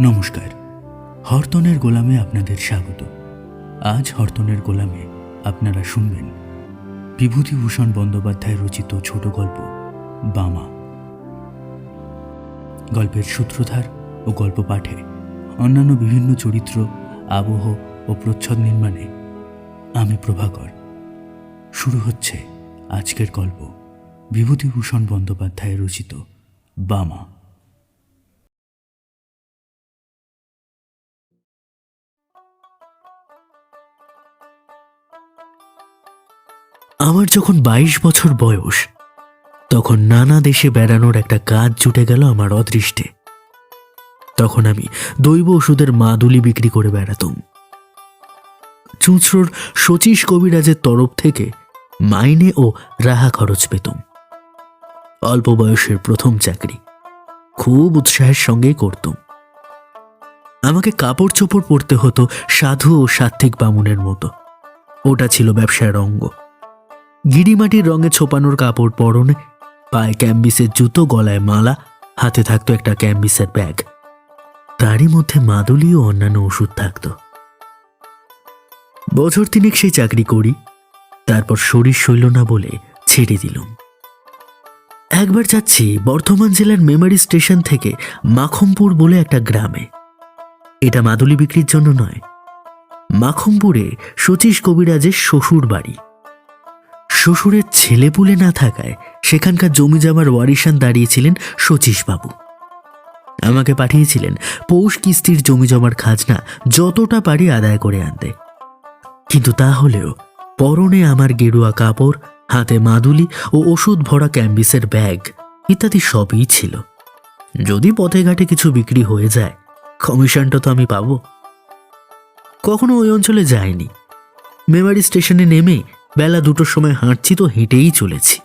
নমস্কার। হরতনের গোলামে আপনাদের স্বাগত। আজ হরতনের গোলামে আপনারা শুনবেন বিভূতিভূষণ বন্দ্যোপাধ্যায় রচিত ছোট গল্প, বামা। গল্পের সূত্রধার ও গল্প পাঠে অন্যান্য বিভিন্ন চরিত্র, আবহ ও প্রচ্ছদ নির্মাণে আমি প্রভাকর। শুরু হচ্ছে আজকের গল্প, বিভূতিভূষণ বন্দ্যোপাধ্যায় রচিত বামা। আমার যখন বাইশ বছর বয়স, তখন নানা দেশে বেড়ানোর একটা কাজ জুটে গেল আমার অদৃষ্টে। তখন আমি দৈব ওষুধের মাদুলি বিক্রি করে বেড়াতাম। চুঁচড়োর শচীশ কবিরাজের তরফ থেকে মাইনে ও রাহা খরচ পেতাম। অল্প বয়সের প্রথম চাকরি। খুব উৎসাহের সঙ্গে করতাম। আমাকে কাপড় চোপড় পরতে হতো সাধু ও সাত্ত্বিক বামুনের মতো। ওটা ছিল ব্যবসার অঙ্গ। গিরিমাটির রঙে ছোপানোর কাপড় পরনে, পায়ে ক্যাম্বিসের জুতো, গলায় মালা, হাতে থাকতো একটা ক্যাম্বিসের ব্যাগ। তারই মধ্যে মাদুলি ও অন্যান্য ওষুধ থাকতো। বছর তিনেক সেই চাকরি করি, তারপর শরীর সইল না বলে ছেড়ে দিলুম। একবার যাচ্ছি বর্ধমান জেলার মেমারি স্টেশন থেকে মাখমপুর বলে একটা গ্রামে। এটা মাদুলি বিক্রির জন্য নয়। মাখমপুরে শচীশ কবিরাজের শ্বশুর বাড়ি শ্বশুরের ছেলেপুলে না থাকায় সেখানকার জমি জমার ওয়ারিশান দাঁড়িয়েছিলেন শচীশবাবু আমাকে পাঠিয়েছিলেন পৌষ কিস্তির জমি জমার খাজনা যতটা পারি আদায় করে আনতে। কিন্তু তা হলেও পরনে আমার গেরুয়া কাপড়, হাতে মাদুলি ও ওষুধ ভরা ক্যাম্বিসের ব্যাগ ইত্যাদি সবই ছিল। যদি পথে ঘাটে কিছু বিক্রি হয়ে যায়, কমিশনটা তো আমি পাবো। কখনো ওই অঞ্চলে যাইনি। মেমারি স্টেশনে নেমে বেলা দুটোর সময় হাঁটছি তো হেঁটেই চলেছি।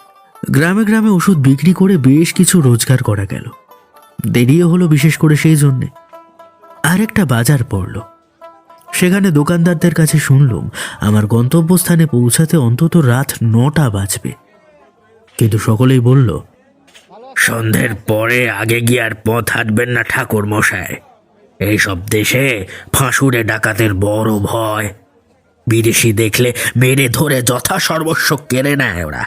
গ্রামে গ্রামে ওষুধ বিক্রি করে বেশ কিছু রোজগার করা গেল। দেরিও হলো বিশেষ করে সেই জন্যে। আর একটা বাজার পড়ল। সেখানে দোকানদারদের কাছে শুনলুম, আমার গন্তব্যস্থানে পৌঁছাতে অন্তত রাত নটা বাজবে। কিন্তু সকলেই বলল, সন্ধ্যের পরে আগে গিয়ে আর পথ হাঁটবেন না ঠাকুর মশাই এইসব দেশে ফাঁসুরে ডাকাতের বড় ভয়। বিদেশি দেখলে মেরে ধরে যথা সর্বস্ব কেড়ে নেয় ওরা।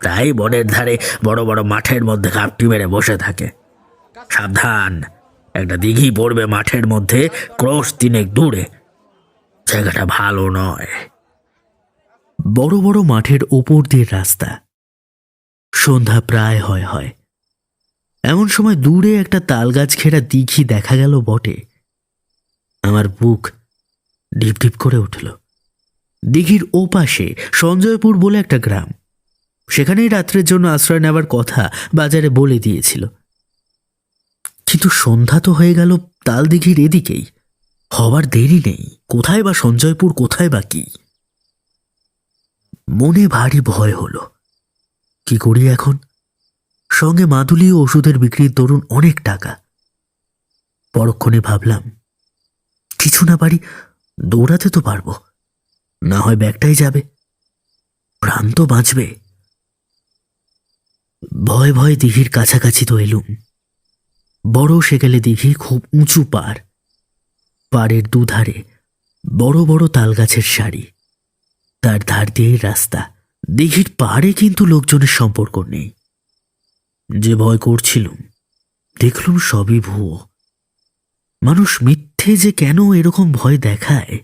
তাই বনের ধারে বড় বড় মাঠের মধ্যে ঘাপটি মেরে বসে থাকে। সাবধান, একটা দিঘি পড়বে মাঠের মধ্যে, ক্রস তিনেক দূরে। জায়গাটা ভালো নয়। বড় বড় মাঠের ওপর দিয়ে রাস্তা। সন্ধ্যা প্রায় হয় হয়। এমন সময় দূরে একটা তালগাছ ঘেরা দিঘি দেখা গেল বটে। আমার বুক ঢিপ ঢিপ করে উঠল। দিঘির ওপাশে সঞ্জয়পুর বলে একটা গ্রাম। সেখানেই রাত্রের জন্য আশ্রয় নেবার কথা বাজারে বলে দিয়েছিল। কিন্তু সন্ধ্যা তো হয়ে গেল তাল দিঘির এদিকেই। হবার দেরি নেই। কোথায় বা সঞ্জয়পুর, কোথায় বা কি? মনে ভারী ভয় হলো। কি করি এখন? সঙ্গে মাদুলি ও ওষুধের বিক্রির দরুন অনেক টাকা। পরক্ষণে ভাবলাম, কিছু না পারি, দৌড়াতে তো পারব। না হয় ব্যাগটাই যাবে। প্রাণ তো বাঁচবে। ভয় ভয় দিঘির কাছাকাছি তো এলুম। বড় সেকেলে দিঘি খুব উঁচু পাড় পাড়ের দুধারে বড় বড় তালগাছের সারি। তার ধার দিয়েই রাস্তা। দিঘির পাড়ে কিন্তু লোকজনের সম্পর্ক নেই। যে ভয় করছিলুম, দেখলুম সবই ভুয়ো। মানুষ মিথ্যে যে কেন এরকম ভয় দেখায়?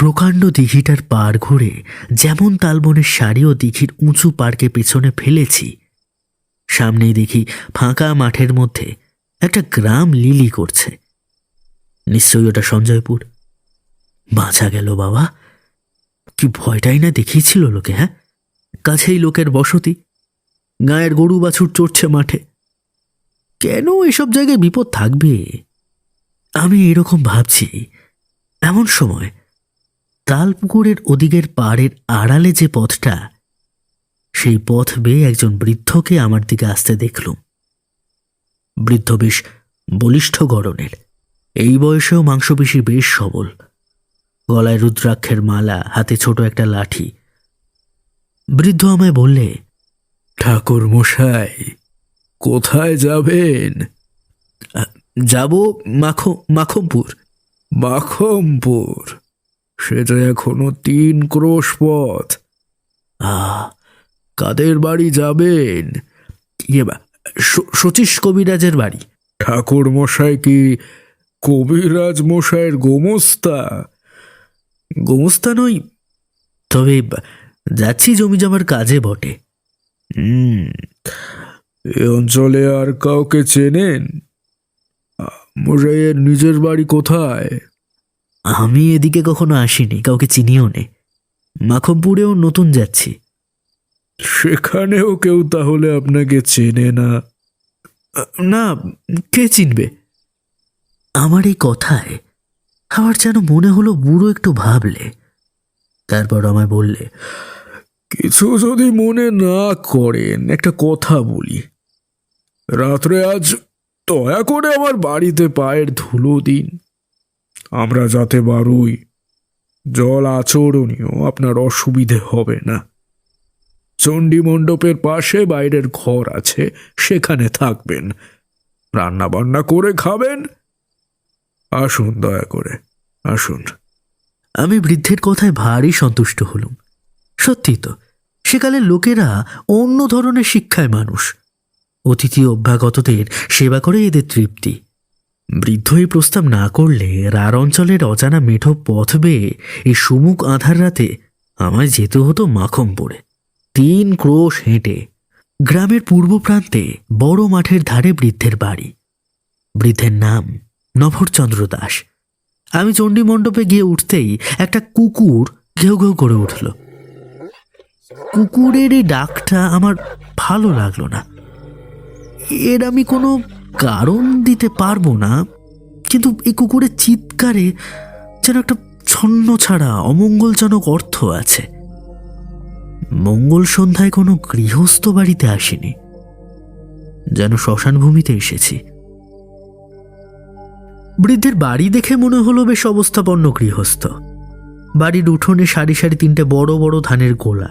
প্রকাণ্ড দিঘিটার পার ঘুরে যেমন তালবনের সারি ও দিঘির উঁচু পার্কে পেছনে ফেলেছি। সামনেই দেখি ফাঁকা মাঠের মধ্যে একটা গ্রাম লিলি করছে। নিশ্চয়ই ওটা সঞ্জয়পুর। বাঁচা গেল বাবা। কি ভয়টাই না দেখিয়েছিল লোকে হ্যাঁ? কাছেই লোকের বসতি। গায়ের গরু বাছুর চড়ছে মাঠে। কেন এসব জায়গায় বিপদ থাকবে? আমি এরকম ভাবছি। এমন সময় তালপুকুরের ওদিকের পাড়ের আড়ালে যে পথটা, সেই পথ বেয়ে একজন বৃদ্ধকে আমার দিকে আসতে দেখলুম। বৃদ্ধ বেশ বলিষ্ঠ গড়নের। এই বয়সেও মাংসপেশি বেশ সবল। গলায় রুদ্রাক্ষের মালা, হাতে ছোট একটা লাঠি। বৃদ্ধ আমায় বললে, ঠাকুর মশাই, কোথায় যাবেন? যাব মাখো, মাখমপুর। মাখমপুর। সেটা এখনও তিন ক্রোশ পথ। আ কাদের বাড়ি যাবেন? ইয়ে বা স- শচীশ কবিরাজের বাড়ি। ঠাকুর মশাই কি কবিরাজ মশাইয়ের গোমস্তা? গোমস্তা নই তবে যাচ্ছি জমি জমার কাজে বটে। হুম এ অঞ্চলে আর কাউকে চেনেন? মশাইয়ের নিজের বাড়ি কোথায়? আমি এদিকে কখনো আসিনি কাউকে চিনিও নে। মাখমপুরেও নতুন যাচ্ছি। সেখানেও কেউ তাহলে আপনাকে চেনে না? না কে চিনবে? আমার এই কথায় আমার যেন মনে হলো বুড়ো একটু ভাবলে। তারপর আমায় বললে কিছু যদি মনে না করেন একটা কথা বলি। রাত্রে আজ দয়া করে আমার বাড়িতে পায়ের ধুলো দিন। আমরা যাতে বারুই জল আচরণীয় আপনার অসুবিধে হবে না। চণ্ডী মণ্ডপের পাশে বাইরের ঘর আছে, সেখানে থাকবেন। রান্না বান্না করে খাবেন। আসুন, দয়া করে, আসুন। আমি বৃদ্ধের কথায় ভারী সন্তুষ্ট হলুম। সত্যি তো, সেকালের লোকেরা অন্য ধরনের শিক্ষায় মানুষ। অতিথি অভ্যাগতদের সেবা করে এদের তৃপ্তি। বৃদ্ধ এই প্রস্তাব না করলে রার অঞ্চলের অজানা মেঠো পথ বেয়ে এই সুমুখ আধার রাতে আমায় যেতে হতো মাখমপুরে। তিন ক্রোশ হেঁটে গ্রামের পূর্ব প্রান্তে বড় মাঠের ধারে বৃদ্ধের বাড়ি। বৃদ্ধের নাম নভরচন্দ্র দাস। আমি চণ্ডী মণ্ডপে গিয়ে উঠতেই একটা কুকুর ঘেউ ঘেউ করে উঠল। কুকুরের এই ডাকটা আমার ভালো লাগল না। এর আমি কোনো কারণ দিতে পারব না, কিন্তু এই কুকুরের চিৎকারে যেন একটা ছন্ন ছাড়া অমঙ্গলজনক অর্থ আছে। মঙ্গল সন্ধ্যায় কোনো গৃহস্থ বাড়িতে আসেনি, যেন শ্মশান ভূমিতে এসেছি। বৃদ্ধের বাড়ি দেখে মনে হলো বেশ অবস্থাপন্ন গৃহস্থ। বাড়ির উঠোনে সারি সারি তিনটে বড় বড় ধানের গোলা।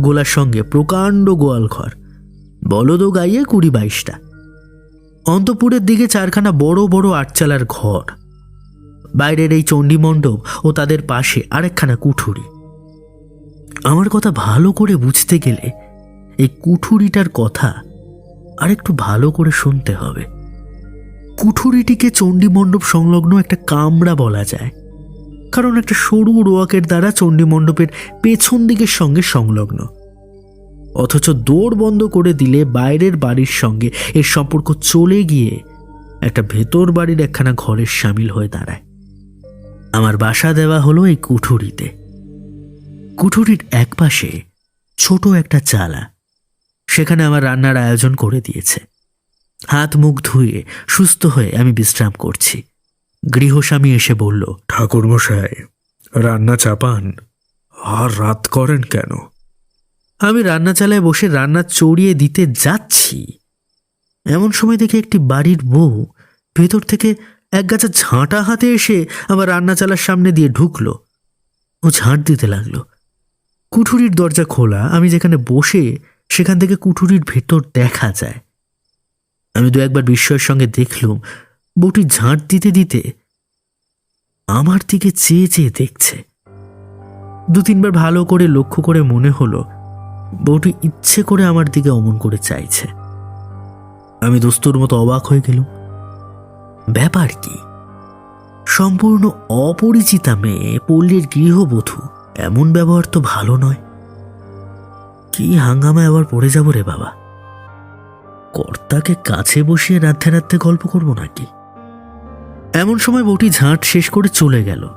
গোলার সঙ্গে প্রকাণ্ড গোয়াল ঘর বলদ গাইয়ে কুড়ি বাইশটা। অন্তপুরের দিকে চারখানা বড় বড় আটচালার ঘর। বাইরের এই চণ্ডী মণ্ডপ ও তাদের পাশে আরেকখানা কুঠুরি। আমার কথা ভালো করে বুঝতে গেলে এই কুঠুরিটার কথা আরেকটু ভালো করে শুনতে হবে। কুঠুরিটিকে চণ্ডী মণ্ডপ সংলগ্ন একটা কামরা বলা যায়। কারণ একটা সরু রোয়াকের দ্বারা চণ্ডী মণ্ডপের পেছন দিকের সঙ্গে সংলগ্ন। অথচ দৌড় বন্ধ করে দিলে বাইরের বাড়ির সঙ্গে এর সম্পর্ক চলে গিয়ে একটা ভেতর বাড়ির একখানা ঘরের সামিল হয়ে দাঁড়ায়। আমার বাসা দেওয়া হলো এই কুঠুরিতে। কুঠুরির একপাশে ছোট একটা চালা। সেখানে আমার রান্নার আয়োজন করে দিয়েছে। হাত মুখ ধুয়ে সুস্থ হয়ে আমি বিশ্রাম করছি। গৃহস্বামী এসে বলল ঠাকুর মশাই রান্না চাপান। আর রাত করেন কেন? আমি রান্না চালায় বসে রান্না চড়িয়ে দিতে যাচ্ছি। এমন সময় দেখে একটি বাড়ির বউ ভেতর থেকে এক গাছা ঝাঁটা হাতে এসে আমার রান্না চালার সামনে দিয়ে ঢুকলো। ও ঝাঁট দিতে লাগল। কুঠুরির দরজা খোলা, আমি যেখানে বসে সেখান থেকে কুঠুরির ভেতর দেখা যায়। আমি দু একবার বিস্ময়ের সঙ্গে দেখলুম, বউটি ঝাঁট দিতে দিতে আমার দিকে চেয়ে চেয়ে দেখছে। দু তিনবার ভালো করে লক্ষ্য করে মনে হলো বউটি ইচ্ছে করে আমার দিকে অমন করে চাইছে। আমি দোস্তুর মতো অবাক হয়ে গেলুম। ব্যাপার কি? সম্পূর্ণ অপরিচিতা মেয়ে, পল্লীর গৃহবধূ, এমন ব্যবহার তো ভালো নয়। কি হাঙ্গামায় আবার পড়ে যাব রে বাবা? কর্তাকে কাছে বসিয়ে রাধতে রাধতে গল্প করব নাকি? এমন সময় বউটি ঝাঁট শেষ করে চলে গেল।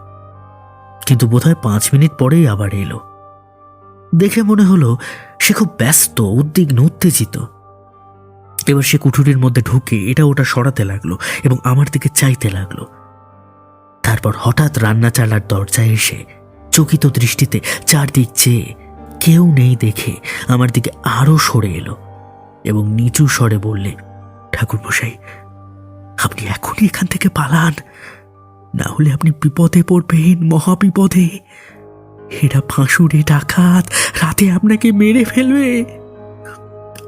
কিন্তু বোধহয় পাঁচ মিনিট পরেই আবার এলো। দেখে মনে হলো সে খুব ব্যস্ত, উদ্বিগ্ন, উত্তেজিত। এবার সে কুঠুরির মধ্যে ঢুকে এটা ওটা সরাতে লাগল এবং আমার দিকে চাইতে লাগল। তারপর হঠাৎ রান্না চালার দরজায় এসে চকিত দৃষ্টিতে চারদিক চেয়ে কেউ নেই দেখে আমার দিকে আরও সরে এলো এবং নিচু স্বরে বললে ঠাকুর মশাই আপনি এখনই এখান থেকে পালান। না হলে আপনি বিপদে পড়বেন, মহাবিপদে। এরা ফাঁসুরে ডাকাত, রাতে আপনাকে মেরে ফেলবে।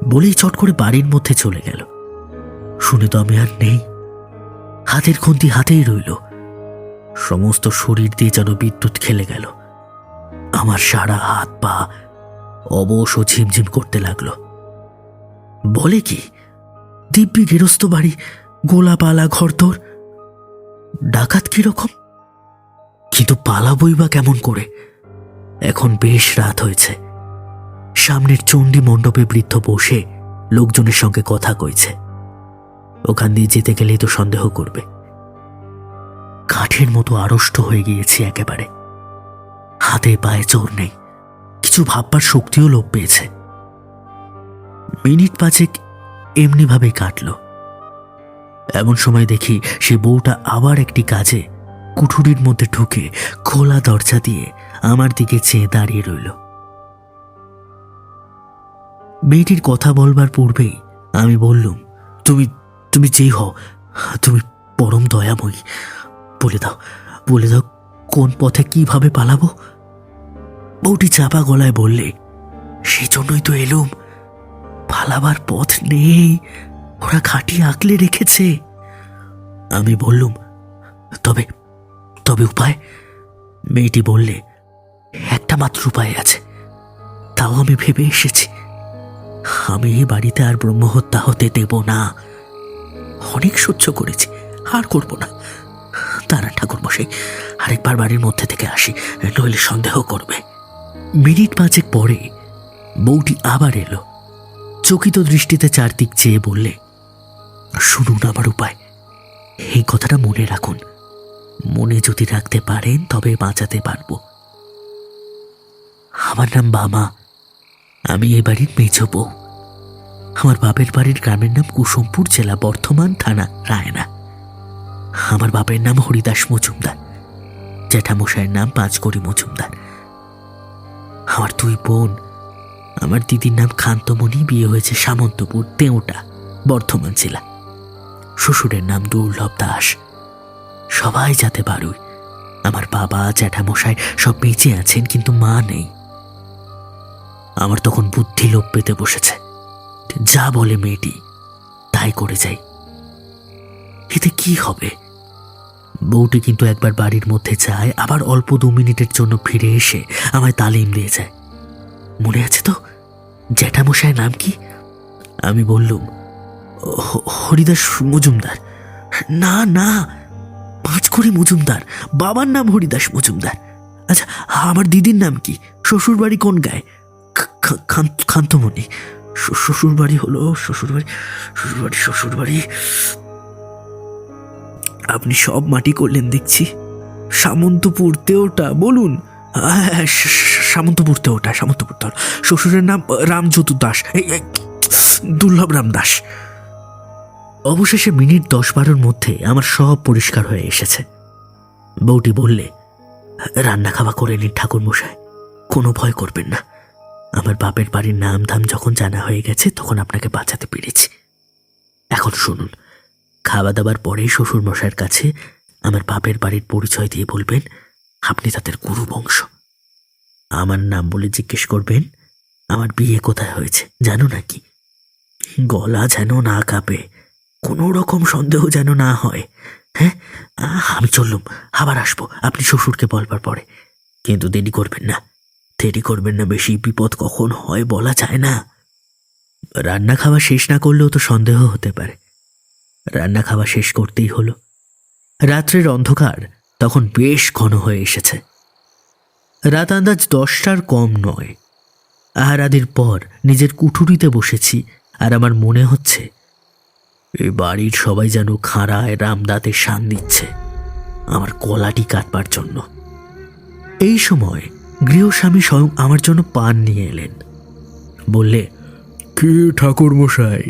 বলেই চট করে বাড়ির মধ্যে চলে গেল। শুনে তো আমি আর নেই। হাতের খুন্তি হাতেই রইল। সমস্ত শরীর দিয়ে যেন বিদ্যুৎ খেলে গেল। আমার সারা হাত পা অবশ ও ঝিমঝিম করতে লাগল। বলে কি, দিব্যি গেরস্ত বাড়ি, গোলাপালা ঘরদোর। ডাকাত কীরকম? কিন্তু পালাবই বা কেমন করে? এখন বেশ রাত হয়েছে। সামনের চণ্ডী মণ্ডপে বৃদ্ধ বসে লোকজনের সঙ্গে কথা কইছে। ওখান দিয়ে যেতে গেলেই তো সন্দেহ করবে। কাঠের মতো আড়ষ্ট হয়ে গিয়েছি একেবারে। হাতে পায়ে জোর নেই। কিছু ভাববার শক্তিও লোপ পেয়েছে। মিনিট পাঁচেক এমনিভাবেই কাটল। এমন সময় দেখি সে বউটা আবার একটি কাজে কুঠুরির মধ্যে ঢুকে খোলা দরজা দিয়ে আমার দিকে চেয়ে দাঁড়িয়ে রইল। মেয়েটির কথা বলবার পূর্বেই আমি বললুম, তুমি তুমি যেই হও, তুমি পরম দয়াময়ী। বলে দাও বলে দাও কোন পথে কীভাবে পালাবো? বউটি চাপা গলায় বললে সেই জন্যই তো এলুম। পালাবার পথ নেই, ওরা খাটি আঁকলে রেখেছে। আমি বললুম, তবে তবে উপায়? মেয়েটি বললে একটা মাত্র উপায় আছে। তাও আমি ভেবে এসেছি। আমি এই বাড়িতে আর ব্রহ্মহত্যা হতে দেব না। অনেক সহ্য করেছি, আর করব না। তারা ঠাকুর মশাই আরেকবার বাড়ির মধ্যে থেকে আসি, নইলে সন্দেহ করবে। মিনিট পাঁচেক পরে বউটি আবার এলো। চকিত দৃষ্টিতে চারদিক চেয়ে বললে, শুনুন আমার উপায়। এই কথাটা মনে রাখুন। মনে যদি রাখতে পারেন, তবে বাঁচাতে পারব। আমার নাম বামা আমি এ বাড়ির মেজ বউ। আমার বাপের বাড়ির গ্রামের নাম কুসুমপুর জেলা বর্ধমান থানা রায়না। আমার বাপের নাম হরিদাস মজুমদার। জ্যাঠামশাইয়ের নাম পাঁচকড়ি মজুমদার। আমার দুই বোন। আমার দিদির নাম খান্তমণি, বিয়ে হয়েছে সামন্তপুর তেউটা বর্ধমান জেলা। শ্বশুরের নাম দুর্লভ দাস। সবাই যাতে পারুই আমার বাবা, জ্যাঠামশাই সব বেঁচে আছেন, কিন্তু মা নেই। আমার তখন বুদ্ধি লোপ পেতে বসেছে। যা বলে মেয়েটি, তাই করে যাই। এতে কি হবে? বউটি কিন্তু একবার বাড়ির মধ্যে যায়, আবার অল্প দু মিনিটের জন্য ফিরে এসে আমায় তালিম দিয়ে যায়। মনে আছে তো? জ্যাঠামশায়ের নাম কি? আমি বললুম হরিদাস মজুমদার। না না পাঁচ পাঁচকড়ি মজুমদার। বাবার নাম হরিদাস মজুমদার। আচ্ছা আমার দিদির নাম কি? শ্বশুর বাড়ি কোন গায়ে? খা- খা- খান্তমণি শ- শ্বশুর বাড়ি হলো শ্বশুর বাড়ি শ্বশুর বাড়ি শ্বশুর বাড়ি আপনি সব মাটি করলেন দেখছি। সামন্তপুর তেওটা বলুন। হ্যাঁ, সামন্তপুর তেওটা সামন্তপুর তেওটা। শ্বশুরের নাম রামজ্যোতু দাস দুর্লভ রাম দাস। অবশেষে মিনিট দশ বারোর মধ্যে আমার সব পরিষ্কার হয়ে এসেছে। বউটি বললে রান্না খাওয়া করে নিন ঠাকুর মশাই কোনো ভয় করবেন না। আমার বাপের বাড়ির নাম ধাম যখন জানা হয়ে গেছে, তখন আপনাকে বাঁচাতে পেরেছি। এখন শুনুন খাওয়া দাবার পরেই শ্বশুর মশাইয়ের কাছে আমার বাপের বাড়ির পরিচয় দিয়ে বলবেন, আপনি তাদের গুরু বংশ আমার নাম বলে জিজ্ঞেস করবেন, আমার বিয়ে কোথায় হয়েছে, জানো নাকি? গলা যেন না কাঁপে, কোনো রকম সন্দেহ যেন না হয়। হ্যাঁ? আমি চললুম, আবার আসব, আপনি শ্বশুরকে বলবার পরে। কিন্তু দেরি করবেন না। দেরি করবেন না, বেশি বিপদ কখন হয় বলা যায় না। রান্না খাওয়া শেষ না করলেও তো সন্দেহ হতে পারে। রান্না খাওয়া শেষ করতেই হলো। রাত্রের অন্ধকার তখন বেশ ঘন হয়ে এসেছে। রাত আন্দাজ দশটার কম নয়। আহারাদির পর নিজের কুঠুরিতে বসেছি আর আমার মনে হচ্ছে এই বাড়ির সবাই যেন খাঁড়ায় রামদাতে শান দিচ্ছে আমার কলাটি কাটবার জন্য। এই সময় গৃহস্বামী স্বয়ং আমার জন্য পান নিয়ে এলেন। বললে কি ঠাকুর মশাই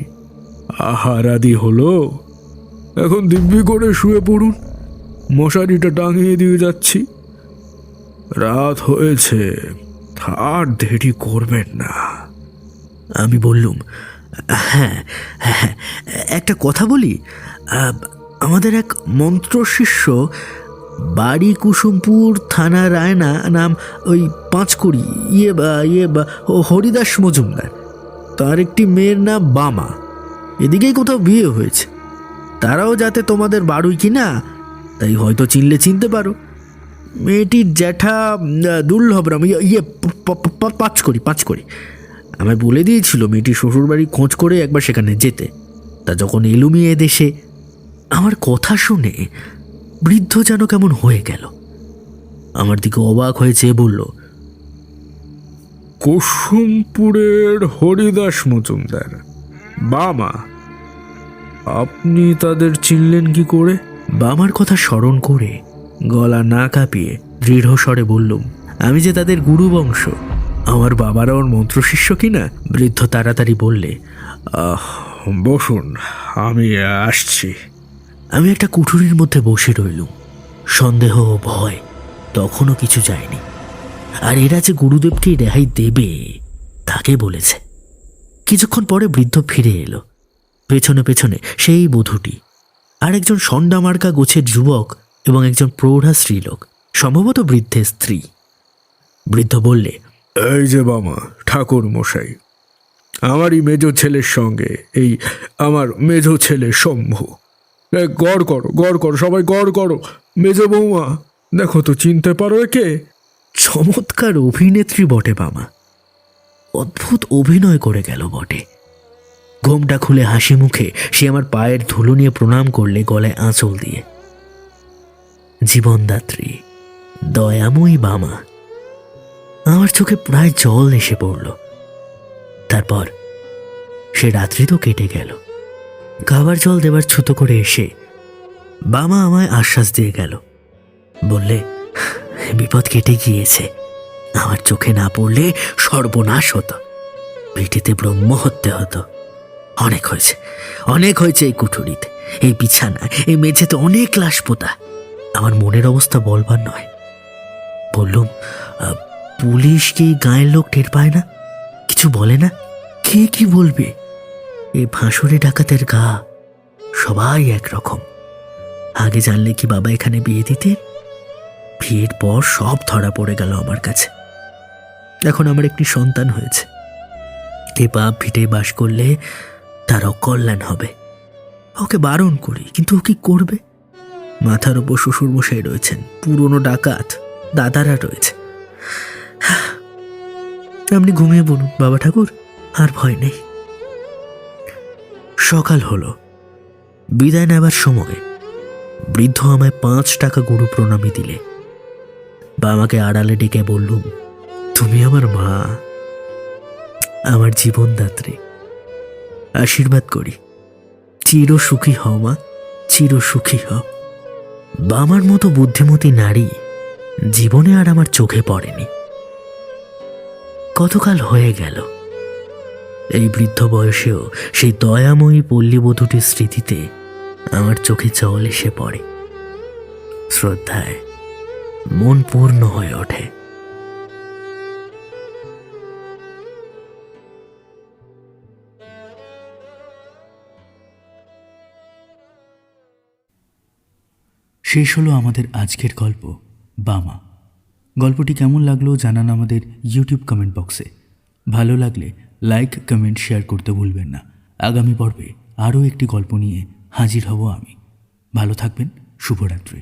আহার আদি হলো? এখন দিব্যি করে শুয়ে পড়ুন। মশারিটা টাঙিয়ে দিয়ে যাচ্ছি। রাত হয়েছে আর দেরি করবেন না। আমি বললুম হ্যাঁ হ্যাঁ একটা কথা বলি। আমাদের এক মন্ত্র শিষ্য বাড়ি কুসুমপুর থানা রায়না নাম ওই পাঁচকড়ি ইয়ে ইয়ে বা হরিদাস মজুমদার। তার একটি মেয়ের নাম বামা। এদিকেই কোথাও বিয়ে হয়েছে। তারাও যাতে তোমাদের বাড়ুই কিনা তাই হয়তো চিনলে চিনতে পারো। মেয়েটির জ্যাঠা উম, দুর্লভ রাম ইয়ে- ইয়ে পাঁচ করি পাঁচ করি আমায় বলে দিয়েছিল মেয়েটির শ্বশুরবাড়ি খোঁজ করে একবার সেখানে যেতে। তা যখন এলুমি এ দেশে আমার কথা শুনে বৃদ্ধ যেন কেমন হয়ে গেল। আমার দিকে অবাক হয়ে চেয়ে বলল কুসুমপুরের হরিদাস মজুমদার বামা আপনি তাদের চিনলেন কি করে? বামার কথা স্মরণ করে গলা না কাঁপিয়ে দৃঢ় স্বরে বললুম আমি যে তাদের গুরু বংশ আমার বাবারা ওর মন্ত্রশিষ্য কিনা? বৃদ্ধ তাড়াতাড়ি বললে আহ, বসুন আমি আসছি। আমি একটা কুঠুরির মধ্যে বসে রইলুম। সন্দেহ ও ভয় তখনও কিছু যায়নি। আর এরা যে গুরুদেবকে রেহাই দেবে, তাকে বলেছে। কিছুক্ষণ পরে বৃদ্ধ ফিরে এলো। পেছনে পেছনে সেই বধূটি। আর একজন সন্ডামার্কা গোছের যুবক এবং একজন প্রৌঢ়া স্ত্রীলোক, সম্ভবত বৃদ্ধের স্ত্রী। বৃদ্ধ বললে, এই যে বামা, ঠাকুর মশাই, আমারই মেজ ছেলের সঙ্গে এই আমার মেজ ছেলে শম্ভু। গড় করো গড় করো, সবাই গড় করো। মেজ বৌমা, দেখো তো, চিনতে পারো একে? চমৎকার অভিনেত্রী বটে বামা অদ্ভুত অভিনয় করে গেল বটে। ঘোমটা খুলে হাসি মুখে সে আমার পায়ের ধুলো নিয়ে প্রণাম করলে গলায় আঁচল দিয়ে। জীবনদাত্রী, দয়াময়ী বামা আমার চোখে প্রায় জল এসে পড়ল। তারপর সে রাত্রি তো কেটে গেল। খাবার জল দেবার ছুতো করে এসে বামা আমায় আশ্বাস দিয়ে গেল। বললে, বিপদ কেটে গিয়েছে। আমার চোখে না পড়লে সর্বনাশ হতো। পিঠিতে ব্রহ্ম হত্যে হতো। অনেক হয়েছে অনেক হয়েছে এই কুঠুরিতে, এই বিছানা এই মেঝেতে অনেক লাশ পোতা আমার মনের অবস্থা বলবার নয়। বললুম পুলিশ কি গায়ের লোক টের পায় না? কিছু বলে না? কে কি বলবে? এই ভাঁসুরে ডাকাতের গা সবাই একরকম। আগে জানলে কি বাবা এখানে বিয়ে দিতেন? বিয়ের পর সব ধরা পড়ে গেল আমার কাছে। এখন আমার একটি সন্তান হয়েছে। এ বাপ ভিটে বাস করলে তার অকল্যাণ হবে। ওকে বারণ করি, কিন্তু ও কি করবে? মাথার ওপর শ্বশুর মশাই রয়েছেন, পুরনো ডাকাত, দাদারা রয়েছে। আপনি ঘুমিয়ে বলুন বাবা ঠাকুর, আর ভয় নেই। সকাল হলো। বিদায় নেবার সময় বৃদ্ধ আমায় পাঁচ টাকা গুরু প্রণামী দিলে। বা আমাকে আড়ালে ডেকে বললুম, তুমি আমার মা, আমার জীবনদাত্রী। আশীর্বাদ করি। চির সুখী হও মা, চির সুখী হও। বামার মতো বুদ্ধিমতী নারী জীবনে আর আমার চোখে পড়েনি। কতকাল হয়ে গেল এই বৃদ্ধ বয়সেও সেই দয়াময়ী পল্লীবধূটির স্মৃতিতে আমার চোখে জল এসে পড়ে। শ্রদ্ধায় মন পূর্ণ হয়ে ওঠে। শেষ হলো আমাদের আজকের গল্প, বামা। গল্পটি কেমন লাগল জানান আমাদের ইউটিউব কমেন্ট বক্সে। ভালো লাগলে লাইক কমেন্ট শেয়ার করতে ভুলবেন না। আগামী পর্বে আরও একটি গল্প নিয়ে হাজির হব আমি। ভালো থাকবেন, শুভরাত্রি।